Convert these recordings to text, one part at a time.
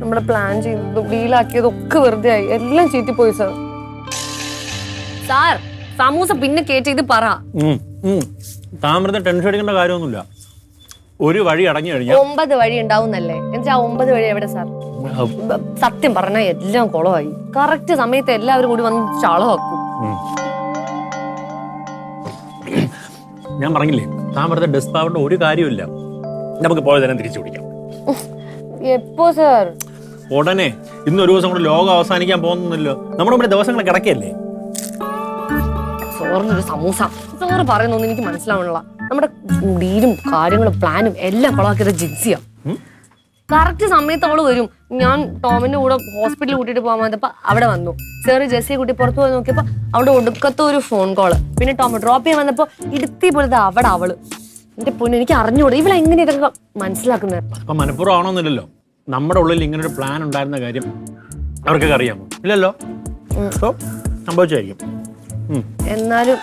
നമ്മുടെ പ്ലാൻ ചെയ്തതും ഡീലാക്കിയതും ഒക്കെ വെറുതെ ആയി. എല്ലാം ചീറ്റിപ്പോയി സാർ സാർ സമൂസ പിന്നെ കേട്ട് ഇത് പറ. താമരത്തെ ടെൻഷൻ അടിക്കേണ്ട കാര്യമൊന്നുമില്ല. ഒരു വഴി അടങ്ങി കഴിഞ്ഞാൽ ഒമ്പത് വഴി ഉണ്ടാവുന്നല്ലേ? എന്നുവെച്ചാ ഒമ്പത് വഴി എവിടെ സാർ സത്യം പറഞ്ഞാൽ എല്ലാം കുളമായി കറക്റ്റ് സമയത്ത് എല്ലാവരും കൂടി വന്ന് ചളമാക്കും ഞാൻ പറഞ്ഞില്ലേ താമരത്തെ ഡെസ്ക് ആവേണ്ട ഒരു കാര്യമില്ല നമുക്ക് പോയതന്നെ തിരിച്ചു പിടിക്കാം. എപ്പോ സാർ? ഉടനെ ഇന്ന് ഒരു ദിവസം കൂടെ ലോകം അവസാനിക്കാൻ പോകുന്നില്ലോ. നമ്മുടെ മുമ്പിൽ ദിവസങ്ങൾ കിടക്കല്ലേ സോറിനൊരു സമൂസ. സാറ് പറയുന്നൊന്നും എനിക്ക് മനസ്സിലാവണില്ല. നമ്മുടെ ഡീലും കാര്യങ്ങളും പ്ലാനും എല്ലാം കൊളാക്കിയത് ജിൻസിയാ? കറക്റ്റ് സമയത്ത് അവൾ വരും. ഞാൻ ടോമിന്റെ കൂടെ ഹോസ്പിറ്റലിൽ കൂട്ടിയിട്ട് പോകാൻ വന്നപ്പോ അവിടെ വന്നു. സാറ് ജെസ്സിയെ കൂട്ടി പുറത്തു പോയി നോക്കിയപ്പോ അവിടെ ഒടുക്കത്തെ ഒരു ഫോൺ കോൾ. പിന്നെ ടോം ഡ്രോപ്പ് ചെയ്യാൻ വന്നപ്പോ ഇടുത്തി പോലത്തെ അവിടെ അവൾ. എന്റെ പൊന്നു എനിക്ക് അറിഞ്ഞൂടെ. ഇവളെ എങ്ങനെ ഇതൊക്കെ മനസ്സിലാക്കുന്നത്? അപ്പൊ മനഃപൂർവം ആണോന്നില്ലല്ലോ നമ്മുടെ ഉള്ളിൽ ഇങ്ങനെ ഒരു പ്ലാൻ ഉണ്ടായിരുന്ന കാര്യം അവർക്കൊക്കെ അറിയാമോ? ഇല്ലല്ലോ? സോ സംഭവിച്ചായിരിക്കും. എന്നാലും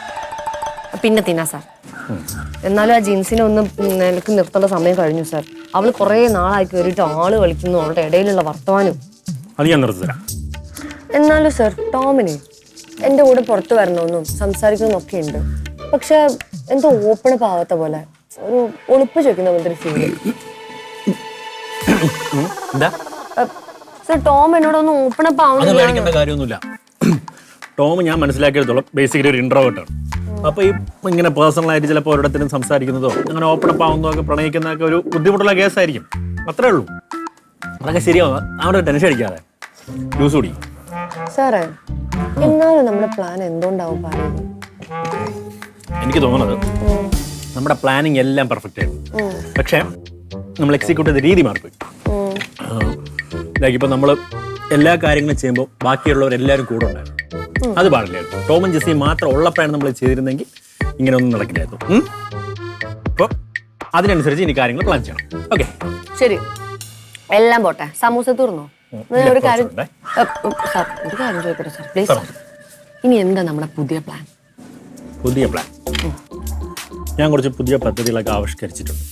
പിന്നെ തിന്നാ സാർ. എന്നാലും ആ ജീൻസിനെ ഒന്ന് നിലയ്ക്ക് നിർത്തേണ്ട സമയം കഴിഞ്ഞു സാർ. അവൾ കുറെ നാളായി കയറിയിട്ട് ആൾ കളിക്കുന്നു. അവളുടെ ഇടയിലുള്ള വർത്തമാനം. അത് ഞാൻ നിർത്തി തരാം. എന്നാലും സാർ ടോമിന് എന്റെ കൂടെ പുറത്തു വരണമെന്നും സംസാരിക്കണമെന്നൊക്കെ ഉണ്ട്. പക്ഷെ എന്തോ ഓപ്പൺ ആവാത്ത പോലെ. ഒരു ഒളിപ്പ് ചോദിക്കുന്ന പോലത്തെ ഒരു. എന്താ? സാർ ടോം എന്നോടൊന്ന് ഓപ്പൺ അപ്പ് അത് ആവുന്നില്ല പേടിക്കേണ്ട കാര്യമൊന്നുമില്ല. ടോം ഞാൻ മനസ്സിലാക്കിയെടുത്തോളം ബേസിക്കലി ഒരു ഇൻട്രോവേർട്ടാണ് അപ്പൊ ഈ ഇങ്ങനെ പേഴ്സണൽ ആയിട്ട് ചിലപ്പോൾ ഒരിടത്തിനും സംസാരിക്കുന്നതോ അങ്ങനെ ഓപ്പൺ അപ്പ് ആവുന്നതോ ഒക്കെ പ്രണയിക്കുന്നതൊക്കെ ഒരു ബുദ്ധിമുട്ടുള്ള കേസ് ആയിരിക്കും. അത്രേ ഉള്ളൂ. അതൊക്കെ ശരിയാവും. അവിടെ ടെൻഷൻ അടിക്കാതെ. ജ്യൂസ് കുടി. സാറേ എന്നാലും നമ്മുടെ പ്ലാൻ എന്തുകൊണ്ടാവും പറയുന്നത്? എനിക്ക് തോന്നുന്നത് നമ്മുടെ പ്ലാനിങ് എല്ലാം പെർഫെക്റ്റ് ആയിരുന്നു. പക്ഷേ നമ്മൾ എക്സിക്യൂട്ട് ചെയ്ത രീതി മാറിപ്പോയി. ലൈക്ക് ഇപ്പം നമ്മൾ എല്ലാ കാര്യങ്ങളും ചെയ്യുമ്പോൾ ബാക്കിയുള്ളവരെല്ലാവരും കൂടെ ഉണ്ടായിരുന്നു. അത് പാടില്ലായിരുന്നു ടോമൻ ജെസ്സി മാത്രം ഉള്ളപ്പോഴാണ് നമ്മൾ ചെയ്തിരുന്നെങ്കിൽ ഇങ്ങനെ ഒന്നും നടക്കില്ലായിരുന്നു. അപ്പോൾ അതിനനുസരിച്ച് ഇനി കാര്യങ്ങൾ പ്ലാൻ ചെയ്യണം. ഓക്കെ ശരി. എല്ലാം പോട്ടെ. സമൂസ തീർന്നോ. ഒരു കാര്യം കുറച്ചുണ്ടേ. ഏ, ഉം, സാർ ഒരു കാര്യം ചോദിക്കട്ടെ സാർ. പ്ലീസ് സാർ ഇനി എന്താ നമ്മുടെ പുതിയ പ്ലാൻ പുതിയ പ്ലാൻ ഞാൻ കുറച്ച് പുതിയ പദ്ധതികളൊക്കെ ആവിഷ്കരിച്ചിട്ടുണ്ട്.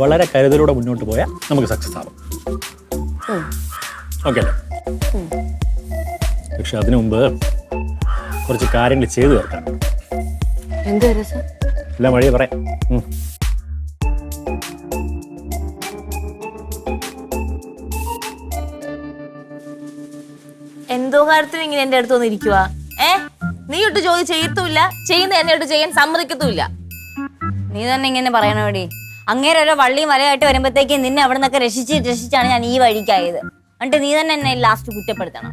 വളരെ കരുതലോടെ മുന്നോട്ട് പോയാൽ നമുക്ക് സക്സസ് ആവും. ഓക്കെ അല്ലേ? പക്ഷെ അതിനു മുമ്പ് കുറച്ച് കാര്യങ്ങൾ ചെയ്തു തീർക്കാം എന്ത് വരെ സാർ? എല്ലാം വഴി പറയാം. എന്തോ കാര്യത്തിന് ഇങ്ങനെ എന്റെ അടുത്ത് വന്നിരിക്കുവാ ഏ? നീ ഇട്ട് ജോലി ചെയ്യത്തുമില്ല. ചെയ്യുന്ന എന്നെ ഇട്ട് ചെയ്യാൻ സമ്മതിക്കത്തുമില്ല. നീ തന്നെ ഇങ്ങനെ പറയണോടി? അങ്ങേരെ ഓരോ വള്ളിയും വലയായിട്ട് വരുമ്പോഴത്തേക്ക് നിന്നെ അവിടെ നിന്നൊക്കെ രക്ഷിച്ച് രക്ഷിച്ചാണ് ഞാൻ ഈ വഴിക്കായത്. എന്നിട്ട് നീ തന്നെ എന്നെ ലാസ്റ്റ് കുറ്റപ്പെടുത്തണം.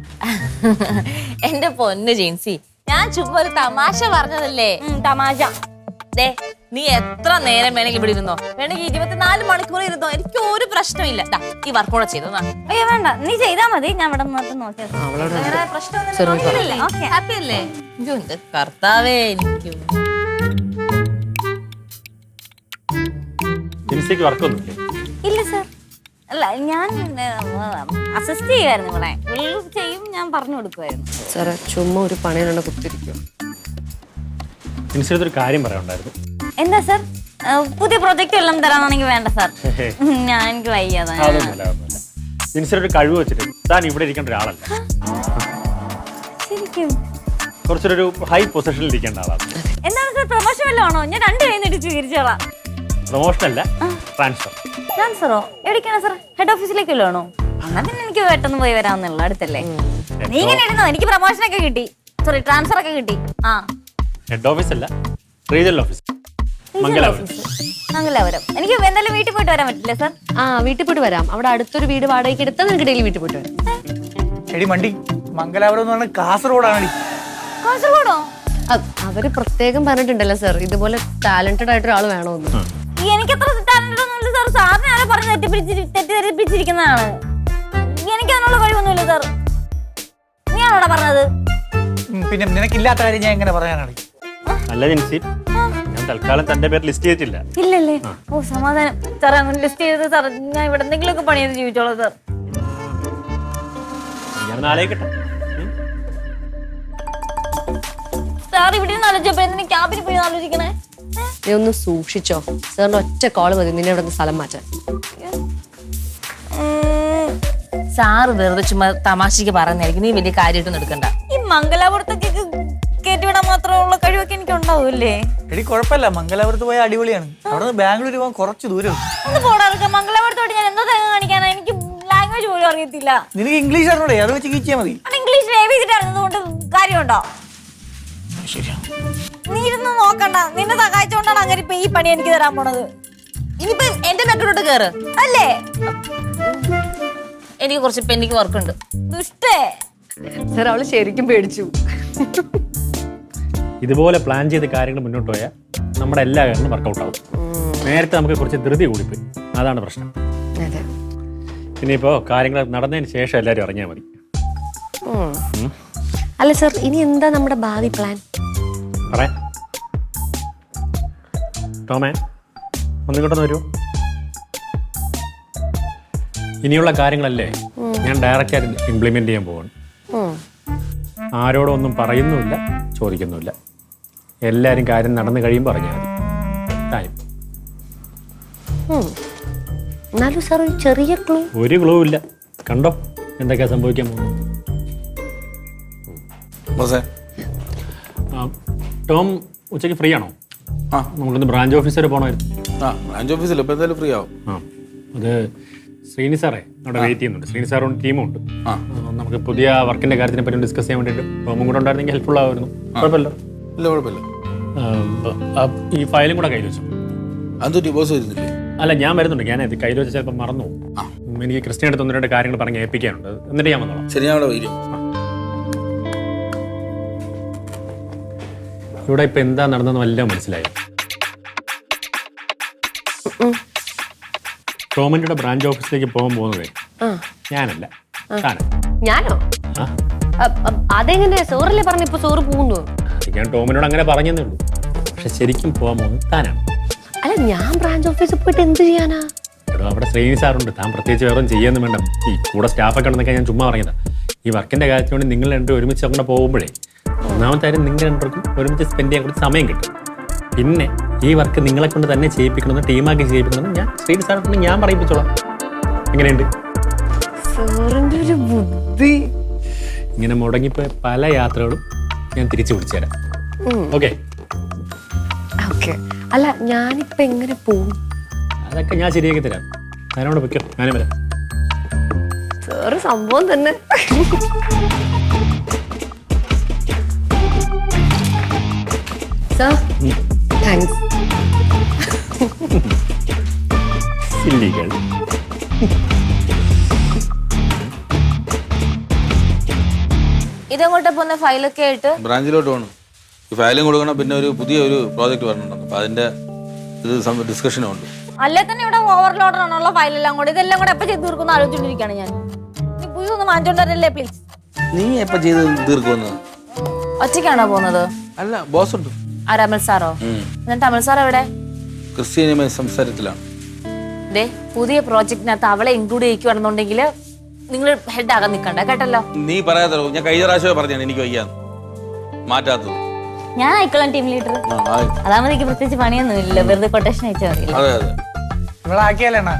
എന്റെ പൊന്ന് ജീൻസി ഞാൻ ചുമ്മാ ഒരു തമാശ പറഞ്ഞതല്ലേ? തമാശ. ദേ നീ എത്ര നേരം വേണമെങ്കിൽ ഇവിടെ ഇരുന്നോ? വേണമെങ്കിൽ ഇരുപത്തിനാല് മണിക്കൂർ ഇരുന്നോ? എനിക്ക് ഒരു പ്രശ്നമില്ല. ഈ വർക്ക് കൂടെ ചെയ്തു അയ്യോ വേണ്ട. നീ ചെയ്താ മതി. ഞാൻ ഇവിടെ നോക്കിയത് പ്രശ്നമൊന്നും ഓക്കേ. ഹാപ്പി അല്ലേ? കർത്താവേ എനിക്ക്. ജിൻസിക്ക് വർക്കൊന്നുമില്ലേ? ഇല്ല സർ. അല്ല ഞാൻ അസിസ്റ്റ് ചെയ്യുമായിരുന്നു ഇവിടെ. പുള്ളി ചെയ്യും ഞാൻ പറഞ്ഞു കൊടുക്കുമായിരുന്നു സാറേ ചുമ്മാ ഒരു പണിയിലുണ്ട് കുത്തിരിക്കും മിനിസ്റ്റർ ഒരു കാര്യം പറയാനുണ്ടായിരുന്നു. എന്താ സർ? പുതിയ പ്രൊജക്റ്റ് എല്ലാം തരാനാണെങ്കിൽ വേണ്ട സാർ. ഞാൻ എനിക്ക് വയ്യാതെ മിനിസ്റ്റർ ഒരു കഴിവ് വെച്ചിട്ട് താൻ ഇവിടെ ഇരിക്കേണ്ട ഒരാളല്ല. ശരിക്കും. കുറച്ചൊരു ഹൈ പൊസിഷനിൽ ഇരിക്കേണ്ട ആളാണ്. എന്താണ് സർ? പ്രൊമോഷൻ വല്ലതും ആണോ? ഞാൻ രണ്ട് കൈ നീട്ടി സ്വീകരിച്ചോളാം. പ്രൊമോഷൻ അല്ല. ട്രാൻസ്ഫർ. ട്രാൻസ്ഫറോ? എവിടേക്കാണ് സർ? ഹെഡ് ഓഫീസിലേക്ക് ആണോ? എന്നാ പിന്നെ എനിക്ക് പെട്ടെന്ന് പോയി വരാമെന്നുള്ള അടുത്തല്ലേ? നീ ഇങ്ങനെ ഇരുന്നോ? എനിക്ക് പ്രൊമോഷൻ ഒക്കെ കിട്ടി. സോറി ട്രാൻസ്ഫർ ഒക്കെ കിട്ടി. ആ. ഹെഡ് ഓഫീസ് അല്ല റീജിയണൽ ഓഫീസ്. മംഗലാപുരം. മംഗലാപുരം. എനിക്ക് എന്തായാലും വീട്ടിൽ പോയിട്ട് വരാൻ പറ്റില്ല സർ? ആ വീട്ടിൽ പോയിട്ട് വരാം. അവിടെ അടുത്തൊരു വീട് വാടകയ്ക്ക് എടുത്താൽ നിനക്ക് ഡെയിലി വീട്ടിൽ പോയിട്ട് വരാം. എടി മണ്ടി മംഗലാപുരം എന്ന് പറഞ്ഞാൽ കാസർഗോഡാണ് കാസർഗോഡോ? അവർ പ്രത്യേകം പറഞ്ഞിട്ടുണ്ടല്ലോ സർ. ഇതുപോലെ ടാലന്റഡ് ആയിട്ട് ഒരാൾ വേണമെന്ന് എനിക്ക് അത്ര ടാലന്റ് ഒന്നുമില്ല സാർ. സാറിനെ ആരോ പറഞ്ഞ് തെറ്റിപ്പിടിച്ച് തെറ്റിദ്ധരിപ്പിച്ചിരിക്കുന്നതാണ്? എനിക്ക് അതിനുള്ള കഴിവൊന്നുമില്ല സാർ. നീയാണോടാ പറഞ്ഞത്? പിന്നെ നിനക്കില്ലാത്ത കാര്യം ഞാൻ എങ്ങനെ പറയാനാണ്? അല്ല ജിൻസി ഞാൻ തൽക്കാലം തന്റെ പേര് ലിസ്റ്റ് ചെയ്തിട്ടില്ല. ഇല്ലല്ലേ? ഓ സമാധാനം. സാർ അങ്ങനെ ലിസ്റ്റ് ചെയ്ത് സാർ ഞാൻ ഇവിടെ എന്തെങ്കിലുമൊക്കെ പണി ചെയ്ത് ജീവിച്ചോളാം സാർ. ഞാൻ നാളെ ഉം. സാർ ഇവിടെ നിന്ന് ആലോചിച്ചപ്പോ എന്തിനാ ക്യാബിന് പോയി ആലോചിക്കണേ? നീ ഒന്ന് സൂക്ഷിച്ചോ. സാറിന് ഒറ്റ കോൾ മതി. നിന്നെ ഇവിടെ നിന്ന് സ്ഥലം മാറ്റാൻ. സാറ് വെറുതെ ചുമ്മാ തമാശക്ക് പറയുന്നതായിരിക്കും. നീ വലിയ കാര്യമായിട്ടൊന്നും എടുക്കണ്ട. ഈ മംഗലാപുരത്തൊക്കെ കയറ്റിവിടാൻ മാത്രമുള്ള കഴിവൊക്കെ എനിക്ക് ഉണ്ടാവൂല്ലേ? എടി കുഴപ്പമില്ല. മംഗലാപുരത്ത് പോയ അടിപൊളിയാണ്. അവിടെ നിന്ന് ബാംഗ്ലൂർ പോകാൻ കുറച്ച് ദൂരം ഒന്ന് പോടാ മംഗലാപുരത്തോട്ട് ഞാൻ എന്തോ തേങ്ങ കാണിക്കാനാ. എനിക്ക് ലാംഗ്വേജ് പോലും അറിയത്തില്ല. നിനക്ക് ഇംഗ്ലീഷ് അറിഞ്ഞൂടെ? അത് വെച്ച് കീച്ചിയാൽ മതി. അത് ഇംഗ്ലീഷ് ചെയ്തിട്ട് അറിഞ്ഞതുകൊണ്ട് കാര്യമുണ്ടോ? ശരിയാ. നീ ഇരുന്ന് നോക്കണ്ട. നിന്നെ സഹായിച്ചോണ്ടാണ് അങ്ങനെ ഇപ്പൊ ഈ പണി എനിക്ക് തരാൻ പോണത്. ഇനിയിപ്പോ എന്റെ മെറ്ററോട്ട് കേറ്. അല്ലേ? എനിക്ക് കുറച്ച് പെണ്ണിക്ക് വർക്ക് ഉണ്ട്. ദുഷ്ടേ. സാർ അവൾ ശരിക്കും പേടിച്ചു. ഇതുപോലെ പ്ലാൻ ചെയ്ത് കാര്യങ്ങൾ മുന്നോട്ട് പോയാൽ നമ്മുടെ എല്ലാ കാര്യങ്ങളും വർക്കൗട്ട് ആവും. നേരത്തെ നമുക്ക് കുറച്ച് ധൃതി കൂടിപ്പോയി. അതാണ് പ്രശ്നം. അതെ. ഇനിയിപ്പോൾ കാര്യങ്ങൾ നടന്നതിന് ശേഷം എല്ലാവരും അറിഞ്ഞാൽ മതി. അല്ല സാർ ഇനി എന്താ നമ്മുടെ ഭാവി പ്ലാൻ പറയാം ടോമേ ഒന്നിങ്ങോട്ടൊന്ന് വരൂ. ഇനിയുള്ള കാര്യങ്ങളല്ലേ ഞാൻ ഡയറക്റ്റ് ആയിട്ട് ഇംപ്ലിമെന്റ് ചെയ്യാൻ പോവാണ്. ആരോടൊന്നും ഒന്നും പറയുന്നുമില്ല ചോദിക്കുന്നുമില്ല. എല്ലാരും കാര്യം നടന്നു കഴിയുമ്പോൾ പറഞ്ഞാൽ മതി. ടൈം എന്നാലും സാർ ഒരു ചെറിയ ക്ലൂ ഒരു ക്ലൂ ഇല്ല. കണ്ടോ എന്തൊക്കെയാ സംഭവിക്കാൻ പോകുന്നത്? ടോം ഉച്ചയ്ക്ക് ഫ്രീ ആണോ? ആ. നമ്മളൊന്ന് ബ്രാഞ്ച് ഓഫീസ് വരെ പോകണമായിരുന്നു ആ ബ്രാഞ്ച് ഓഫീസിൽ ഇപ്പോൾ എന്തായാലും ഫ്രീ ആവും. ആ അത് ശ്രീനി സാറേ അവിടെ വെയിറ്റ് ചെയ്യുന്നുണ്ട്. ശ്രീനി സാറും ടീമും ഉണ്ട്. ആ. നമുക്ക് പുതിയ വർക്കിന്റെ കാര്യത്തിനെ പറ്റി ഡിസ്കസ് ചെയ്യാൻ വേണ്ടിയിട്ട് ടോമും കൂടെ ഉണ്ടായിരുന്നെങ്കിൽ ഹെൽപ്ഫുൾ ആവുമായിരുന്നു. കുഴപ്പമില്ല. ഇല്ല കുഴപ്പമില്ല. ആ, ഈ ഫയലും കൂടെ കയ്യിൽ വെച്ചു? വരുന്നില്ലേ? അല്ല ഞാൻ വരുന്നുണ്ട്. ഞാൻ ഇത് കയ്യിൽ വെച്ച് ചിലപ്പോൾ മറന്നു പോകും. എനിക്ക് ക്രിസ്ത്യൻ അടുത്ത് ഒന്ന് രണ്ട് കാര്യങ്ങൾ പറഞ്ഞ് ഏൽപ്പിക്കാനുണ്ട്. എന്നിട്ട് ഞാൻ വന്നോളാം. ശരി ഞാൻ അവിടെ വരും. ഇവിടെ ഇപ്പൊ എന്താ നടന്നതെന്ന് എല്ലാം മനസ്സിലായി? ടോമിന്റെ ബ്രാഞ്ച് ഓഫീസിലേക്ക് പോകാൻ പോകുന്നതേ. ഞാനല്ല. ഞാനോ? അതെങ്ങനെ? സോറല്ലേ പറഞ്ഞു ഇപ്പൊ സോറ് പോകുന്നു. ഞാൻ ടോമിനോട് അങ്ങനെ പറഞ്ഞതേ ഉള്ളൂ. പക്ഷെ ശരിക്കും പോകാൻ പോകുന്നത് താനാണ്. അല്ല ഞാൻ ബ്രാഞ്ച് ഓഫീസിൽ പോയിട്ട് എന്ത് ചെയ്യാനാ? എടോ അവിടെ ശ്രീനി സാറുണ്ട്. താൻ പ്രത്യേകിച്ച് വേറെ ചെയ്യാന്നും വേണ്ട. ഈ കൂടെ സ്റ്റാഫൊക്കെ ഉണ്ടെന്നൊക്കെ ഞാൻ ചുമ്മാ പറഞ്ഞതാ. ഈ വർക്കിന്റെ കാര്യത്തിന് നിങ്ങൾ രണ്ടും ഒരുമിച്ച് അങ്ങനെ പോകുമ്പോഴേ ഒന്നാമത്തെ കാര്യം നിങ്ങൾ രണ്ടുപേർക്കും ഒരുമിച്ച് സ്പെൻഡ് ചെയ്യാൻ കുറച്ച് സമയം കിട്ടും. പിന്നെ ഈ വർക്ക് നിങ്ങളെ കൊണ്ട് തന്നെ ചെയ്യിപ്പിക്കണമെന്ന് ടീമാക്കി ചെയ്യിപ്പിക്കണമെന്ന് ഞാൻ ശ്രീ സാറിനെ ഞാൻ പറയിപ്പിച്ചോളാം. എങ്ങനെയുണ്ട്? സാറിന്റെ ഒരു ബുദ്ധി. ഇങ്ങനെ മുടങ്ങിപ്പോയ പല യാത്രകളും ഞാൻ തിരിച്ചു പിടിച്ചു തരാം. ഓക്കെ ഓക്കെ അല്ല ഞാനിപ്പോ എങ്ങനെ പോകും അതൊക്കെ ഞാൻ ശരിയാക്കി തരാം. ഞാനോട് വെക്കാം ഞാനും വരാം. സാറ് സംഭവം തന്നെ. സാർ താങ്ക്സ് സില്ലികൾ ഇതെങ്ങോട്ടാ പോകുന്ന? ഫയലൊക്കെ ആയിട്ട്? ബ്രാഞ്ചിലോട്ട് പോകണം ഈ ഫയലും കൊടുക്കണം പിന്നെ ഒരു പുതിയ ഒരു പ്രോജക്റ്റ് വരണുണ്ടെന്ന് അപ്പൊ അതിന്റെ ഇത് ഡിസ്കഷനും ഉണ്ട്. അല്ലേ തന്നെ ഇവിടെ ഓവർലോഡ് ആണുള്ള ഫയലെല്ലാം കൂടെ. ഇതെല്ലാം കൂടെ എപ്പോ ചെയ്ത് തീർക്കുന്ന ആലോചിച്ചോണ്ടിരിക്കാണ് ഞാൻ. നീ പുതിയതൊന്ന് മാറ്റോണ്ടല്ലേ പ്ലീസ് നീ എപ്പോ ചെയ്ത് തീർക്കുമെന്ന്? ഒറ്റയ്ക്കാണോ പോകുന്നത്? അല്ല ബോസ് ഉണ്ട് ആരാ അമൽ സാറോ. എന്നിട്ട് അമൽ സാർ എവിടെ ക്രിസ്ത്യാനിയമായ സംസാരത്തിലാണ്. ദേ പുതിയ പ്രോജക്റ്റിനകത്ത് അവളെ ഇൻക്ലൂഡ് ചെയ്യിക്കുകയാണെന്നുണ്ടെങ്കിൽ നിങ്ങൾ ഹെഡ് ആകാൻ നിൽക്കണ്ട കേട്ടല്ലോ? നീ പറയാത്ത ഞാൻ കഴിഞ്ഞ പ്രാവശ്യമേ പറഞ്ഞാണ് എനിക്ക് വയ്യ മാറ്റാത്തത്. ഞാൻ ആയിക്കോളാം ടീം ലീഡർ. അതാകുമ്പോൾ എനിക്ക് പ്രത്യേകിച്ച് പണിയൊന്നും ഇല്ല വെറുതെ കൊട്ടേഷൻ അയച്ചാൽ മതി. അതെ അതെ. ഇവളാക്കിയാലേണ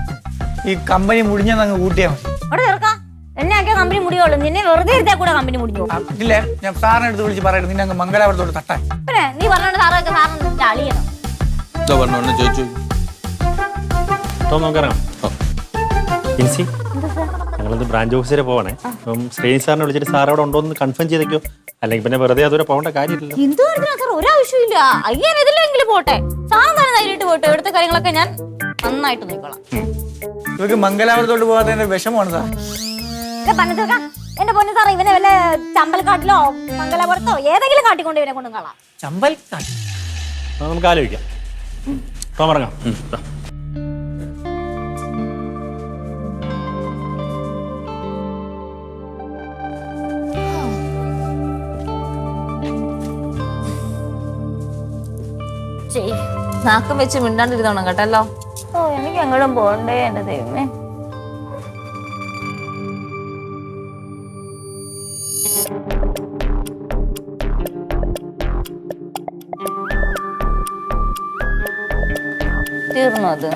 ഈ കമ്പനി കൂട്ടിയാ കൂട്ടിയാൽ മതി. അവിടെ ചേർക്കാം. എന്നെ ആക്കിയ കമ്പനി മുടിയുള്ളൂ? നിന്നെ വെറുതെ ഇരുത്താ കൂടെ കമ്പനി മുടിഞ്ഞു ഇല്ലേ ഞാൻ സാറിനെ എടുത്ത് വിളിച്ച് പറയട്ടെ. നിന്നെ അങ്ങ് മംഗലാപുരത്തോട് തട്ടാൻ. പിന്നെ നീ പറഞ്ഞോണ്ട് സാറൊക്കെ സാറിന് അളിയണം എന്താ പറഞ്ഞു ചോദിച്ചു. ടോം നമുക്കിറങ്ങാം ഇൻസി ഞങ്ങളൊന്ന് ബ്രാഞ്ച് ഓഫീസിലെ പോവാണേ. അപ്പം ശ്രീനി സാറിനെ വിളിച്ചിട്ട് സാർ അവിടെ ഉണ്ടോ എന്ന് കൺഫേം ചെയ്തേക്കോ. അല്ലെങ്കിൽ പിന്നെ വെറുതെ അതുവരെ പോകേണ്ട കാര്യമില്ലല്ലോ. സാർ? ഒരാവശ്യമില്ല അയ്യാൻ ഇതിലെങ്കിലും പോട്ടെ. സാധനം തന്നെ ധൈര്യമായിട്ട് പോട്ടെ. ഇവിടുത്തെ കാര്യങ്ങളൊക്കെ ഞാൻ നന്നായിട്ട് നോക്കോളാം ഇവർക്ക് മംഗലാപുരത്തോട്ട് പോകാത്തതിന്റെ വിഷമമാണ് സാർ. തീർക്കാം എന്റെ പൊന്നു സാറേ ഇവനെ വല്ല ചമ്പൽക്കാട്ടിലോ മംഗലാപുരത്തോ ഏതെങ്കിലും കാട്ടിക്കൊണ്ട് ഇവനെ കൊണ്ടും കളാം ചമ്പൽ അത് നമുക്ക് ആലോചിക്കാം. ചെയ് നാക്കം വെച്ച് മിണ്ടാണ്ടിരുന്നോണം കേട്ടല്ലോ. ഓ എനിക്ക് എങ്ങോട്ടും പോകണ്ടേ എന്റെ ദൈവമേ. അത്.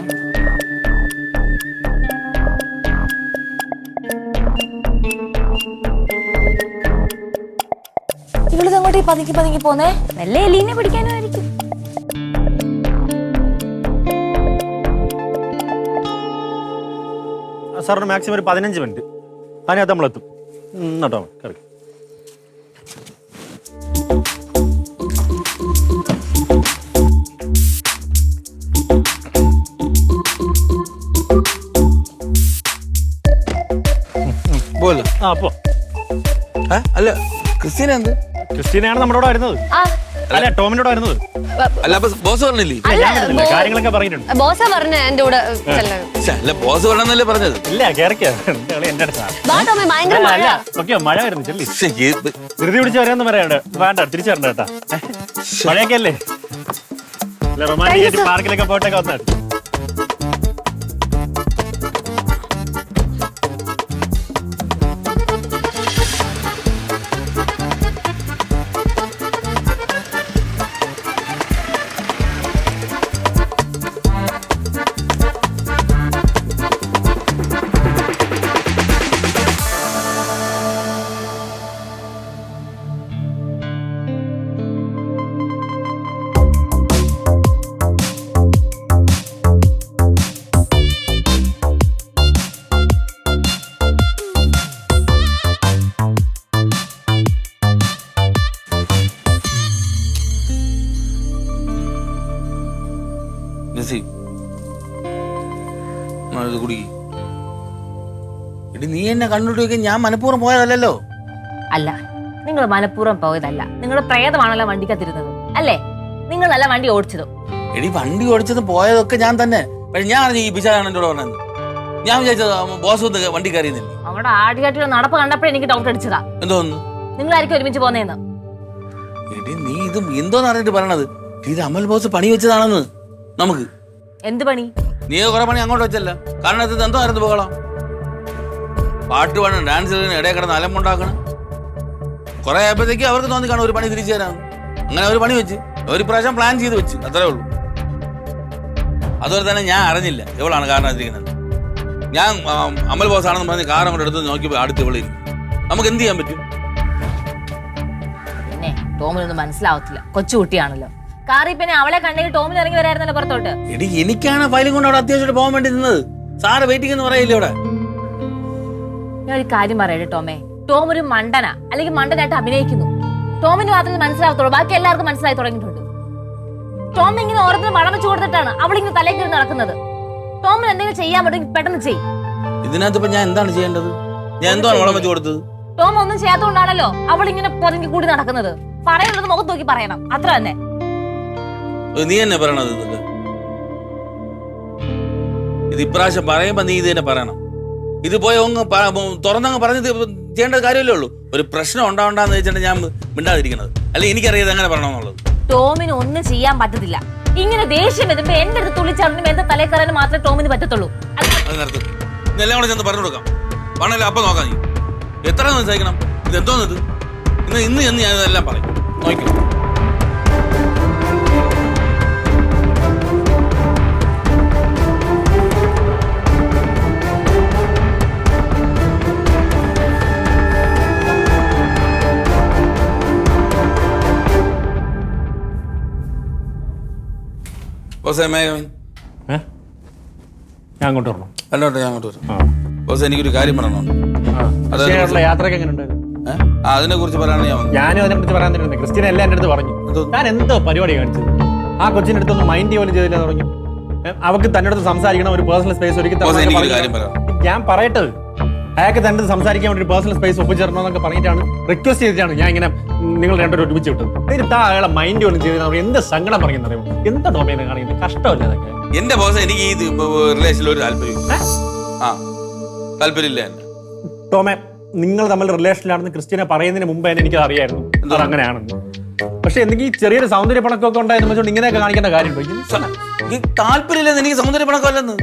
ഇവളിത് അങ്ങോട്ട് പതുക്കി പതുക്കി പോന്നേ. നല്ല എലീനെ പിടിക്കാനായിരിക്കും സാറിന് മാക്സിമം ഒരു പതിനഞ്ച് മിനിറ്റ്. അതിനകത്ത് നമ്മളെത്തും. കേട്ടോ കറി പോലോ ആ അപ്പോ അല്ല ക്രിസ്ത്യന എന്ത്? ക്രിസ്റ്റീനയാണ് നമ്മുടെ കൂടെ വരുന്നത്. ആ. അല്ല ടോമിന്റെ കൂടെ വരുന്നത്. അല്ല അപ്പൊ ബോസ് പറഞ്ഞില്ലേ? അല്ല, ഞാൻ വരുന്നില്ല. കാര്യങ്ങളൊക്കെ പറഞ്ഞിട്ടുണ്ട്. ബോസാ പറഞ്ഞ എന്റെ കൂടെ ചെല്ലാൻ ശ്ശെ, അല്ല ബോസ് പറഞ്ഞല്ലേ പറഞ്ഞത്? ഇല്ല കേറിക്കാ. എന്റെ അടുത്താണ് വാ ടോമി ഭയങ്കര മഴ അല്ല ഓക്കെ മഴ വരുന്നു ചെല്ലി. ശ്ശെ, ഏത്- ധൃതി പിടിച്ച് വരാന്ന് പറയണ്ട വേണ്ട തിരിച്ചു വരണ്ട കേട്ടാ മഴയൊക്കെ അല്ലേ? അല്ല റൊമാന്റിക് ആയിട്ട് പാർക്കിലൊക്കെ പോയിട്ടൊക്കെ വന്നാണ് എന്നെ ഞാൻ മനഃപൂർവം പോയതല്ലല്ലോ? അല്ല നിങ്ങൾ മനഃപൂർവം പോയതല്ല. നിങ്ങൾ പ്രേതമാണല്ലോ വണ്ടിക്കത്തിരുന്നത് അല്ലേ? നിങ്ങളല്ല വണ്ടി ഓടിച്ചത്. എടി വണ്ടി ഓടിച്ചത് പോയതൊക്കെ ഞാൻ തന്നെ. പക്ഷെ ഞാൻ അറിഞ്ഞു ഈ പിശാണ് എന്നോട് പറഞ്ഞത്. ഞാൻ വിചാരിച്ചത് ബോസ് വന്ന് വണ്ടി കയറിയുന്നില്ല അവിടെ ആടികാട്ടിയുടെ നടപ്പ് കണ്ടപ്പോഴേ എനിക്ക് ഡൗട്ട് അടിച്ചതാ. എന്തോന്ന്? നിങ്ങളായിരിക്കും ഒരുമിച്ച് പോന്നേന്ന്. എടി നീ ഇത് എന്തോന്ന് അറിഞ്ഞിട്ട് പറയണത്? ഇത് അമൽ ബോസ് പണി വെച്ചതാണെന്ന് നമുക്ക്. എന്ത് പണി? നീ കുറെ പണി അങ്ങോട്ട് വെച്ചല്ല. കാരണം ഇത് എന്തോ ആയിരുന്നു പോകണം പാട്ട് പാടണം ഡാൻസ് കളിക്കണം ഇടയിൽ കിടന്ന് അലമ്പുണ്ടാക്കണം. കുറെ ആയപ്പോഴത്തേക്ക് അവർക്ക് തോന്നി കാണും ഒരു പണി തിരിച്ചു തരാം അങ്ങനെ ഒരു പണി വെച്ച് ഒരു പ്രാവശ്യം പ്ലാൻ ചെയ്ത് വെച്ച് അത്രേ ഉള്ളൂ. അതുപോലെ തന്നെ ഞാൻ അറിഞ്ഞില്ല ഇവളാണ് കാരണം ഞാൻ അമൽ ബോസ് ആണെന്ന് പറഞ്ഞ് കാർ അങ്ങോട്ട് എടുത്ത് നോക്കിയപ്പോൾ അടുത്ത് ഇവളി നമുക്ക് എന്ത് ചെയ്യാൻ പറ്റും? പിന്നെ ടോമിനൊന്നും മനസ്സിലാവത്തില്ല. കൊച്ചുകുട്ടിയാണല്ലോ കാറി പിന്നെ അവളെ കണ്ടെങ്കിൽ ടോമിന് ഇറങ്ങി വരായിരുന്നല്ലോ പുറത്തോട്ട്. എടി എനിക്കാണ് ഫയലും കൊണ്ട് അവിടെ അത്യാവശ്യമായിട്ട് പോകാൻ വേണ്ടി നിന്നത്. സാറ് വെയിറ്റിംഗ് എന്ന് പറയില്ലേ ഇവിടെ? ഞാൻ ഒരു കാര്യം പറയട്ടെ ടോമേ. ടോം ഒരു മണ്ടന. അല്ലെങ്കിൽ മണ്ടനായിട്ട് അഭിനയിക്കുന്നു. ടോമിന് മാത്രമേ മനസ്സിലാവത്തുള്ളൂ ബാക്കി എല്ലാവർക്കും മനസ്സിലായി തുടങ്ങിയിട്ടുണ്ട്. ടോം ഇങ്ങനെ ഓരോരുത്തരും വളം വെച്ച് കൊടുത്തിട്ടാണ് അവളിങ്ങനെ തലയിൽ കയറി നടക്കുന്നത്. ടോമിന് എന്തെങ്കിലും ചെയ്യാൻ പറ്റുമെങ്കിൽ പെട്ടെന്ന് ചെയ്യും. ഇതിനകത്ത് ഇപ്പൊ ഞാൻ എന്താണ് ചെയ്യേണ്ടത്? ഞാൻ എന്താണ് വളം വെച്ച് കൊടുത്തത്? ടോം ഒന്നും ചെയ്യാത്തതുകൊണ്ടാണല്ലോ അവൾ ഇങ്ങനെ പൊതുങ്ങി കൂടി നടക്കുന്നത്. പറയുന്നത് മുഖത്ത് നോക്കി പറയണം. അത്ര തന്നെ. നീ തന്നെ പറയണത് ഇത് ഇപ്രാവശ്യം പറയുമ്പോ നീ ഇത് തന്നെ പറയണം. ഇത് പോയി ഒന്ന് തുറന്നങ്ങ് പറഞ്ഞ് ചെയ്യേണ്ട കാര്യമല്ലേ ഉള്ളൂ. ഒരു പ്രശ്നം ഉണ്ടാവണ്ടെന്ന് വെച്ചിട്ട് ഞാൻ മിണ്ടാതിരിക്കുന്നത്. അല്ലെ എനിക്കറിയാതെ എങ്ങനെ പറയണമെന്നുള്ളത്. ടോമിന് ഒന്നും ചെയ്യാൻ പറ്റത്തില്ല. ഇങ്ങനെ ദേഷ്യം വരുമ്പോ എന്റെ അടുത്ത് തുള്ളിച്ചാടും എന്റെ തലേ കയറാനും മാത്രമേ ടോമിന് പറ്റത്തുള്ളൂ. കൂടെ ചെന്ന് പറഞ്ഞു കൊടുക്കാം. വേണമല്ലോ അപ്പൊ നോക്കാം നീ. എത്ര സഹിക്കണം? ഇത് എന്തോന്നത് ഇന്ന് ഇന്ന് ഞാൻ ഇതെല്ലാം പറയും. നോക്കൂ ബോസേ ഏ? ഞാൻ അങ്ങോട്ട് വരണം. കണ്ടോട്ടെ ഞാൻ അങ്ങോട്ട് വരാം. ആ. ബോസ് എനിക്കൊരു കാര്യം പറയണം ആ. ക്രിസ്റ്റീനായിട്ടുള്ള യാത്രയൊക്കെ എങ്ങനെ ഉണ്ടായിരുന്നു? അതിനെ കുറിച്ച് പറയാനാണ് ഞാൻ വന്നത്. ഞാനും അതിനെ കുറിച്ച് പറയാൻ തന്നെ ക്രിസ്ത്യൻ എല്ലാം എന്റെ അടുത്ത് പറഞ്ഞു? ഞാൻ എന്തോ പരിപാടി കാണിച്ചത്? ആ കൊച്ചിന്റെ അടുത്തൊന്നും മൈൻഡ് പോലും ചെയ്തില്ല പറഞ്ഞു. അവർക്ക് അടുത്ത് സംസാരിക്കണം ഒരു പേഴ്സണൽ സ്പേസ് ഒരിക്കൽ ബോസ്, തരണം എനിക്കൊരു കാര്യം പറഞ്ഞിട്ടാണ്. ഞാൻ പറയട്ടത്. അയാൾക്ക് തന്റെ സംസാരിക്കാൻ വേണ്ടി ഒരു പേഴ്സണൽ സ്പേസ് ഒപ്പിച്ചേരണം എന്നൊക്കെ പറഞ്ഞിട്ടാണ് റിക്വസ്റ്റ് ചെയ്തിട്ടാണ് ഞാൻ ഇങ്ങനെ നിങ്ങൾ രണ്ടുപേരും ഒരുമിച്ച് വിട്ടത്. എന്നിട്ട് ആ അയാളെ മൈൻഡ് ഒന്നും ചെയ്ത് അവർ എന്ത് സങ്കടം പറയുന്നത് അറിയുമോ എന്താ ഡോമേനെ കാണിക്കുന്നത് കഷ്ടമല്ല അതൊക്കെ? എന്റെ ബോസ് എനിക്ക് ഈ റിലേഷനിൽ ഒരു താല്പര്യം ആ താല്പര്യമില്ല ടോമെ നിങ്ങൾ തമ്മിൽ റിലേഷനിലാണെന്ന് ക്രിസ്ത്യനെ പറയുന്നതിന് മുമ്പ് തന്നെ എനിക്ക് അറിയായിരുന്നു. അത് അങ്ങനെയാണെന്ന്. പക്ഷെ എന്തെങ്കിലും ചെറിയൊരു സൗന്ദര്യ പണക്കൊക്കെ ഉണ്ടായിരുന്നു വെച്ചോണ്ട് ഇങ്ങനെയൊക്കെ കാണിക്കേണ്ട കാര്യമുണ്ടോ? താല്പര്യമില്ലെന്ന് എനിക്ക് സൗന്ദര്യ പണക്കമല്ലെന്ന്.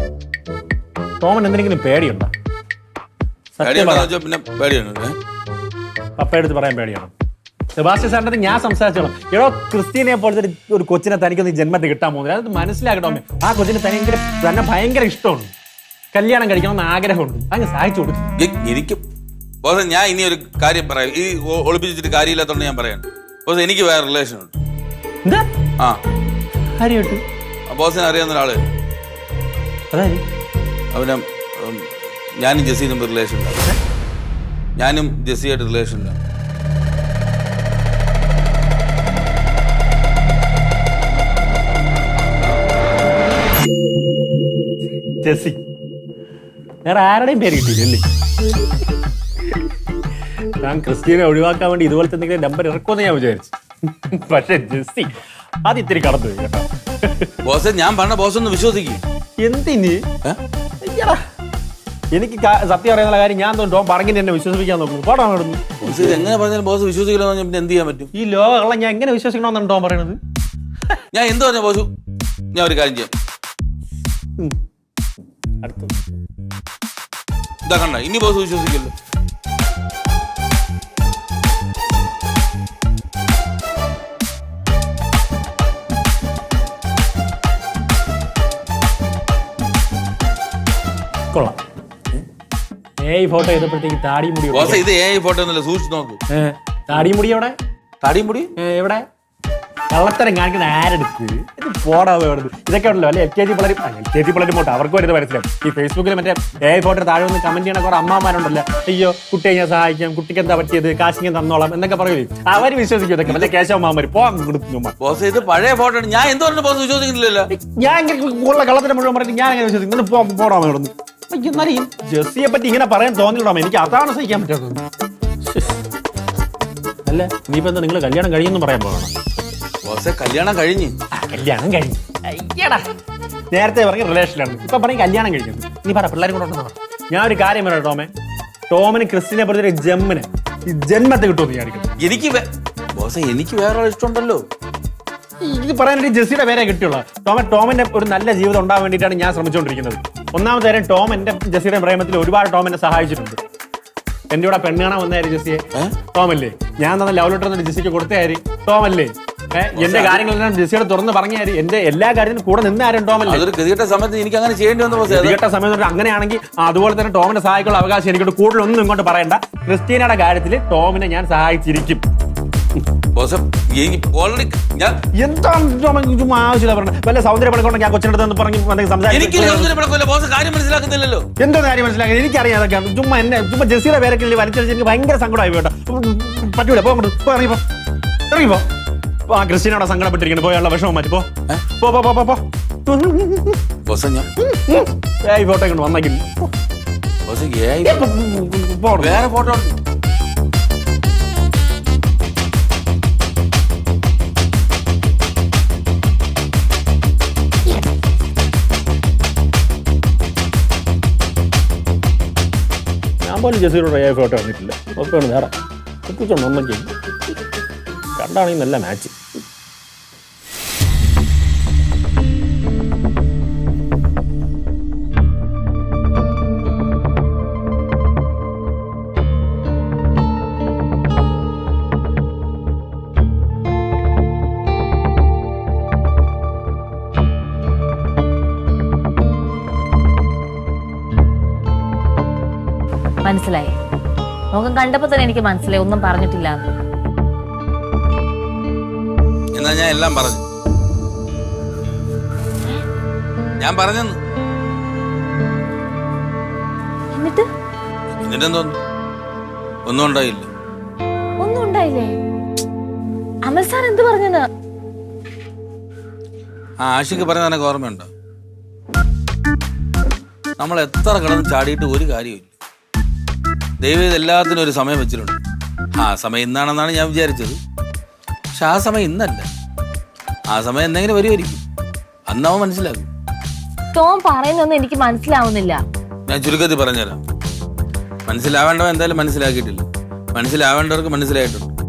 ടോമൻ എന്തെങ്കിലും പേടിയുണ്ടോ? സത്യം പേടിയുണ്ടോ പറ. എന്ന് വെച്ചാ പിന്നെ പേടിയാണ്? പപ്പയെടുത്ത് പറയാൻ പേടിയാണ്. സെബാസ്റ്റ്യൻ സാറിന്റെ ഞാൻ സംസാരിച്ചോളാം. എടോ ക്രിസ്ത്യനെ പോലത്തെ ഒരു- കൊച്ചിനെ തനിക്കൊന്ന് ജന്മത്തിൽ കിട്ടാൻ പോകുന്നില്ല. അത് മനസ്സിലാക്കട്ടോ ആ കൊച്ചിന് തനിക്ക് തന്നെ ഭയങ്കര ഇഷ്ടമാണ് കല്യാണം കഴിക്കണം എന്ന് ആഗ്രഹമുണ്ട്. അങ്ങ് സഹായിച്ചു കൊടുക്കും. എനിക്ക് ബോസ് ഞാൻ ഇനി ഒരു കാര്യം പറയാം. ഈ ഒളിപ്പിച്ചിട്ട് കാര്യമില്ലാത്തോണ്ട് ഞാൻ പറയാം ബോസ് എനിക്ക് വേറെ റിലേഷൻ ഉണ്ട്. എന്താ? ആ. കാര്യമായിട്ട്? ബോസിനെ അറിയാവുന്ന ഒരാൾ. അവനെ ഞാനും ജസീനും റിലേഷൻ ഞാനും ജസിയായിട്ട് റിലേഷൻ ജെസി. വേറെ ആരുടെയും പേര് കിട്ടിയില്ലേ ഞാൻ ക്രിസ്റ്റീനെ ഒഴിവാക്കാൻ വേണ്ടി ഇതുപോലത്തെ എന്തെങ്കിലും നമ്പർ ഇറക്കുമെന്ന് ഞാൻ വിചാരിച്ചു. പക്ഷെ ജെസ്സി അത് ഇത്തിരി കടന്നു പോയി കേട്ടോ. ബോസെ ഞാൻ പറഞ്ഞ ബോസ് ഒന്ന് വിശ്വസിക്കും. എന്തിന്. എനിക്ക് സത്യം അറിയാനുള്ള കാര്യം ഞാൻ തോന്നുന്നു ടോം പറഞ്ഞിട്ട് എന്നെ വിശ്വസിപ്പിക്കാൻ നോക്കും പോടാ ഇത് എങ്ങനെ പറഞ്ഞാലും ബോസ് വിശ്വസിക്കില്ലെന്ന് പറഞ്ഞാൽ പിന്നെ എന്ത് ചെയ്യാൻ പറ്റും? ഈ ലോകമുള്ള ഞാൻ എങ്ങനെ വിശ്വസിക്കണമെന്നാണ് ടോം പറയണത്? ഞാൻ എന്ത് പറഞ്ഞു ബോസു? ഞാൻ ഒരു കാര്യം ചെയ്യാം. അടുത്ത ഇതാ കണ്ട? ഇനി ബോസ് വിശ്വസിക്കില്ല. കൊള്ളാം. ഏയ് ഫോട്ടോ ചെയ്തപ്പോഴത്തേക്ക് താടി മുടി ബോസ് ഇത് ഏ ഫോട്ടോ ഒന്നുമില്ല സൂക്ഷിച്ച് നോക്ക്. താടി മുടി എവിടെ? താടി മുടി? എവിടെ? കള്ളത്തരം കാണിക്കുന്ന ആരെടുത്ത്? ഇത് പോടാ എവിടെ ഇതൊക്കെ ഉണ്ടല്ലോ അല്ലെ? എൽ കെ ജി പിള്ളേർ എൽ കെ ജി പിള്ളേർ പോട്ടെ അവർക്ക് വരുന്നത് മനസ്സിലാവും. ഈ ഫേസ്ബുക്കിൽ മറ്റേ ഏ ഫോട്ടോ താഴെ ഒന്ന് കമന്റ് ചെയ്യണ കുറെ അമ്മമാരുണ്ടല്ലോ അയ്യോ കുട്ടിയെ ഞാൻ സഹായിക്കാം കുട്ടിക്ക് എന്താ പറ്റിയത് കാശിങ്ങൻ തന്നോളാം എന്നൊക്കെ പറയൂ അവർ വിശ്വസിക്കും ഇതൊക്കെ. മറ്റേ കേശവമാര് പോകാൻ ബോസ് ഇത് പഴയ ഫോട്ടോ ഞാൻ എന്തോ ബോസ് വിശ്വസിക്കുന്നില്ലല്ലോ? ഞാൻ കള്ളത്തരം ഉള്ള കള്ളത്തിന് മുഴുവൻ പറഞ്ഞിട്ട് ഞാൻ എങ്ങനെ വിശ്വസിക്കുന്നു പോടാമോ അയ്യോ, എന്നാലും ഈ ജെസ്സിയെ പറ്റി ഇങ്ങനെ പറയാൻ തോന്നിയിടാമോ എനിക്ക് അതാണ് സഹിക്കാൻ പറ്റാത്തത്. അല്ല? നീ എന്താ നിങ്ങൾ കല്യാണം കഴിയുമെന്ന് പറയാൻ പോകണം ബോസെ കല്യാണം കഴിഞ്ഞ്. കല്യാണം കഴിഞ്ഞു. അയ്യടാ. നേരത്തെ പറഞ്ഞ റിലേഷനിലാണ്. ഇപ്പൊ പറയും കല്യാണം കഴിഞ്ഞു നീ പറ പിള്ളേരും കൂടെ ഉണ്ടെന്ന് പറ ഞാൻ ഒരു കാര്യം പറയാം ടോമെ. ടോമിന് ക്രിസ്റ്റിനെ പറഞ്ഞ ഒരു ജമ്മിന് ഈ ജന്മത്തെ കിട്ടുമെന്ന് വിചാരിക്കുന്നു. എനിക്ക് വേ- ബോസെ എനിക്ക് വേറെ ഇഷ്ടമുണ്ടല്ലോ ഇത് പറയാനായിട്ട് ജെസ്സിയുടെ പേരെ കിട്ടിയുള്ളൂ. ടോമ ടോമിന്റെ ഒരു നല്ല ജീവിതം ഉണ്ടാകാൻ വേണ്ടിയിട്ടാണ് ഞാൻ ശ്രമിച്ചുകൊണ്ടിരിക്കുന്നത്. ഒന്നാമത്തെ കാര്യം ടോം എന്റെ ജെസ്സിയുടെ പ്രേമത്തിൽ ഒരുപാട് ടോം എന്നെ സഹായിച്ചിട്ടുണ്ട്. എന്റെ കൂടെ പെണ്ണ് കാണാൻ വന്നായിരുന്നു ജെസ്സിയെ. ടോം അല്ലേ ഞാൻ തന്നെ ലവ് ലെറ്റർ തന്നെ ജെസ്സിക്ക് കൊടുത്തായി ടോം അല്ലേ എന്റെ കാര്യങ്ങളെല്ലാം ജെസ്സിയോട് തുറന്ന് പറഞ്ഞാൽ എന്റെ എല്ലാ കാര്യത്തിനും കൂടെ നിന്ന് ആരും ടോം അല്ലേ അതൊരു ഗതികെട്ട സമയത്ത് എനിക്ക് അങ്ങനെ ചെയ്യേണ്ടി വന്നു ഗതികെട്ട സമയം അങ്ങനെയാണെങ്കിൽ അതുപോലെ തന്നെ ടോമിന്റെ സഹായിക്കുള്ള അവകാശം എനിക്കോട് കൂടുതലൊന്നും ഇങ്ങോട്ട് പറയണ്ട. ക്രിസ്റ്റീനയുടെ കാര്യത്തിൽ ടോമിനെ ഞാൻ സഹായിച്ചിരിക്കും. ബോസെ എനിക്ക് ഓൾറെഡി ഞാൻ എന്താണ് ചുമ്മാ ആവശ്യമില്ല പറഞ്ഞത്? വല്ല സൗന്ദര്യ പടക്കൊണ്ട് ഞാൻ കൊച്ചിനടുത്ത് പറഞ്ഞ് എനിക്ക് സൗന്ദര്യം പടക്കമില്ല. ബോസ് കാര്യം മനസ്സിലാക്കുന്നില്ലല്ലോ. എന്തോ കാര്യം മനസ്സിലാക്കി എനിക്കറിയാം അതൊക്കെയാണ്. ചുമ്മാ എന്നെ ചുമ്മാ ജെസ്സിയുടെ പേരൊക്കെ വലിച്ചടിച്ച് എനിക്ക് ഭയങ്കര സങ്കടമായി കേട്ടോ. പറ്റൂല. പോ അങ്ങോട്ട്. പോ ഇറങ്ങിപ്പോ ഇറങ്ങിപ്പോ ആ ക്രിസ്ത്യനോടെ സങ്കടപ്പെട്ടിരിക്കുന്നു. പോയുള്ള വിഷമം മാറ്റി. പോ. പോ പോ പോ പോ ബോസ് ഞാൻ ഏയ് ഫോട്ടോ കൊണ്ട് വന്നെങ്കിൽ ബോസ് വേറെ ഫോട്ടോ പോലും ജസീറോട് ഏ ഫോട്ടോ വന്നിട്ടില്ല. ഒക്കെ വേറെ കുത്തിച്ചോണ്ട് ഒന്നും ചെയ്യും രണ്ടാണെങ്കിൽ നല്ല മാച്ച് കണ്ടപ്പോ തന്നെ എനിക്ക് മനസ്സിലായി. ഒന്നും പറഞ്ഞിട്ടില്ല എന്നാ. ഞാൻ എല്ലാം പറഞ്ഞു. ഞാൻ പറഞ്ഞു എന്നിട്ട്? എന്നിട്ടെന്തോന്നു ഒന്നും ഉണ്ടായില്ല. ഒന്നും ഉണ്ടായില്ലേ? അമൽ സാർ എന്ത് പറഞ്ഞെന്ന്? ആ ആഷിക്ക് പറഞ്ഞ നിനക്ക് ഓർമ്മയുണ്ടോ? നമ്മൾ എത്ര കിടന്ന് ചാടിയിട്ട് ഒരു കാര്യമില്ല ദൈവം ഇതെല്ലാത്തിനും ഒരു സമയം വെച്ചിട്ടുണ്ട്. ആ സമയം ഇന്നാണെന്നാണ് ഞാൻ വിചാരിച്ചത്. പക്ഷെ ആ സമയം ഇന്നല്ല. ആ സമയം എന്തെങ്കിലും വരുമായിരിക്കും. അന്നാവും മനസ്സിലാകും ടോം പറയുന്നൊന്നും എനിക്ക് മനസ്സിലാവുന്നില്ല. ഞാൻ ചുരുക്കത്തിൽ പറഞ്ഞുതരാം. മനസ്സിലാവേണ്ടവ എന്തായാലും മനസ്സിലാക്കിയിട്ടില്ല. മനസ്സിലാവേണ്ടവർക്ക് മനസ്സിലായിട്ടുണ്ട്.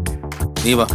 നീ വാ.